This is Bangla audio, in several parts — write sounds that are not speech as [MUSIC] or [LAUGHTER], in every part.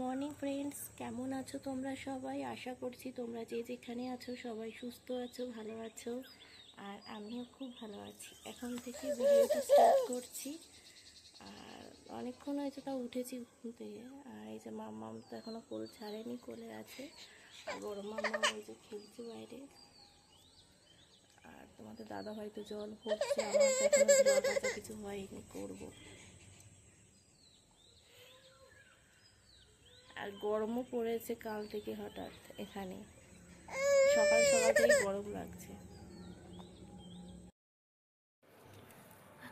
মর্নিং ফ্রেন্ডস কেমন আছো তোমরা সবাই? আশা করছি তোমরা যে যেখানে আছো সবাই সুস্থ আছো, ভালো আছো। আর আমিও খুব ভালো আছি। এখন থেকে ভিডিওটা স্টার্ট করছি। আর অনেকক্ষণ হয়েছে তাও উঠেছি ঘুম থেকে। আর এই যে মাম্মাম তো এখনও কোল ছাড়েনি, কোলে আছে। আর বড় মাম্মাম এই যে খেলছে বাইরে। আর তোমাদের দাদা হয়তো জল ভরছে, আমার জল কাচা কিছু হয়নি, করব। আর গরমও পড়েছে কাল থেকে হঠাৎ এখানে। সকাল সকাল থেকেই গরম লাগছে।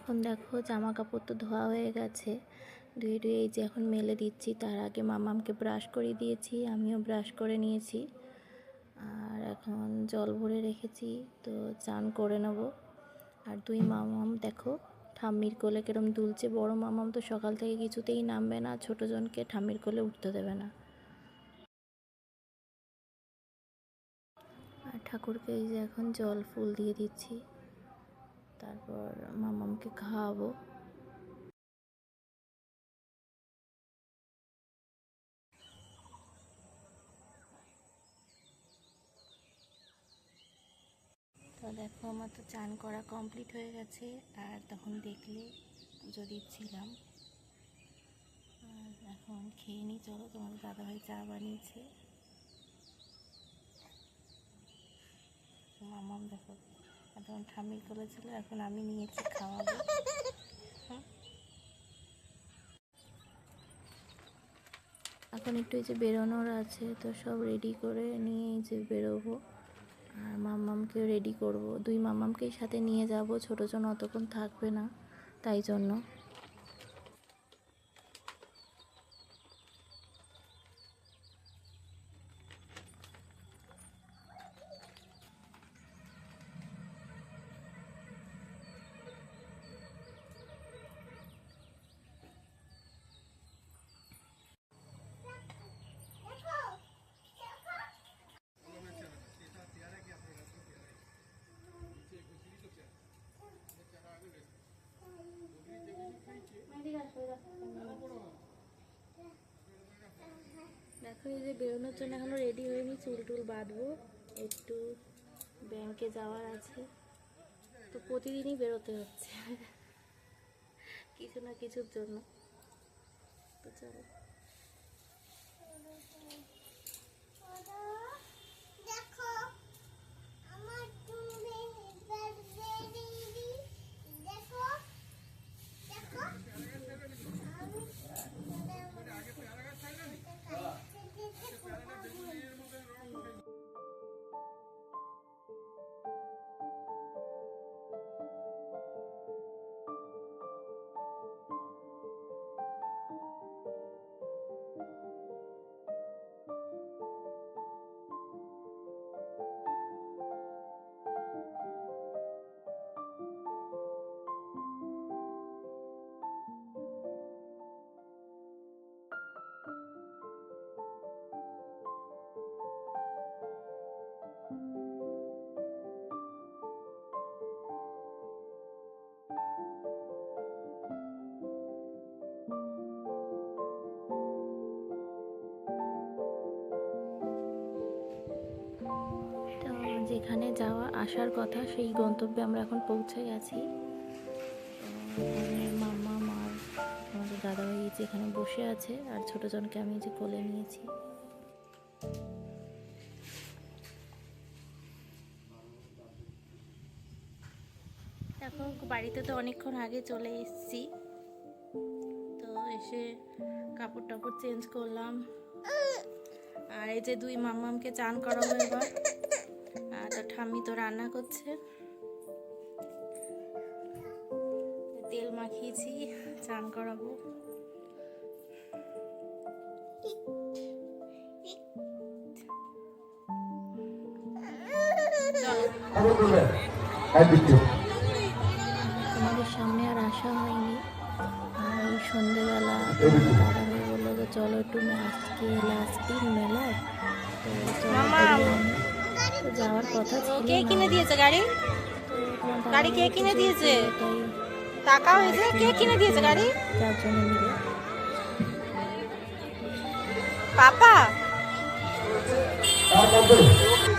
এখন দেখো জামা কাপড় তো ধোয়া হয়ে গেছে। ধুয়ে ধুয়ে এই যে এখন মেলে দিচ্ছি। তার আগে মামামকে ব্রাশ করে দিয়েছি, আমিও ব্রাশ করে নিয়েছি। আর এখন জল ভরে রেখেছি, তো চান করে নেব। আর দুই মামাম দেখো, ঠাম্মির কোলে কিরম দুলছে। বড় মামাম তো সকাল থেকে কিছুতেই নামবে না, ছোটো জনকে ঠাম্মির কোলে উঠতে দেবে না। আর ঠাকুরকে এই যে এখন জল ফুল দিয়ে দিচ্ছি। তারপর মামামকে খাওয়াবো। তো দেখো, আমার তো চান করা কমপ্লিট হয়ে গেছে, আর তখন দেখলে পুজো দিচ্ছিলাম। আর এখন খেয়ে নিই চলো তোমার দাদাভাই চা বানিয়েছে। মামাম দেখো এখন ঠাম্মির করেছিল এখন আমি নিয়েছি, খাওয়াবো। হ্যাঁ। এখন একটু এই যে বেরোনোর আছে, তো সব রেডি করে নিয়ে এই যে বেরোবো। আর মাম্মামকেও রেডি করব। দুই মাম্মামকেই সাথে নিয়ে যাব, ছোটো জন অতক্ষণ থাকবে না, তাই জন্য। এই যে বেরোনোর জন্য এখনও রেডি হয়নি, চুল টুল বাঁধবো। একটু ব্যাংকে যাওয়ার আছে। তো প্রতিদিনই বেরোতে হচ্ছে। [LAUGHS] কিছু না কিছুর জন্য। তো চলো। যেখানে যাওয়া, আসার কথা, সেই গন্তব্যে আমরা এখন পৌঁছে গেছি মাম্মা মার আমাদের দাদাভাই এই যে এখানে বসে আছে, আর ছোটো জনকে আমি যে কোলে নিয়েছি। দেখো, বাড়িতে তো অনেকক্ষণ আগে চলে এসেছি। তো এসে কাপড় টাপড় চেঞ্জ করলাম। আর এই যে দুই মাম্মামকে চান করাবো এবার। তার ঠাম্মি তো রান্না করছে। তেল মাখিয়েছি চান করাবো। দিচ্ছি সামনে আর আসা হয়নি। আর ওই সন্ধেবেলা তোমাদের বলল যে চলো একটু আজকে লাস্ট দিন মেলার তো চলো মামা। তো যাওয়ার কথা ছিল কে কিনে দিয়েছে গাড়ি? গাড়ি কে কিনে দিয়েছে? টাকা হয়েছে? কে কিনে দিয়েছে গাড়ি? পাপা।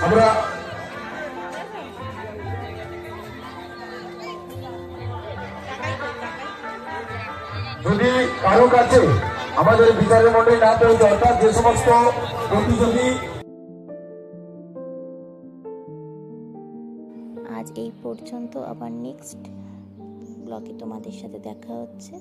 আমরা যদি কারও কাছে আমাদের বিচারের মন্ডলী না পৌঁছে অর্থাৎ যে সমস্ত প্রতিযোগী আজ এই পর্যন্ত আবার নেক্সট ব্লগে তোমাদের সাথে দেখা হচ্ছে।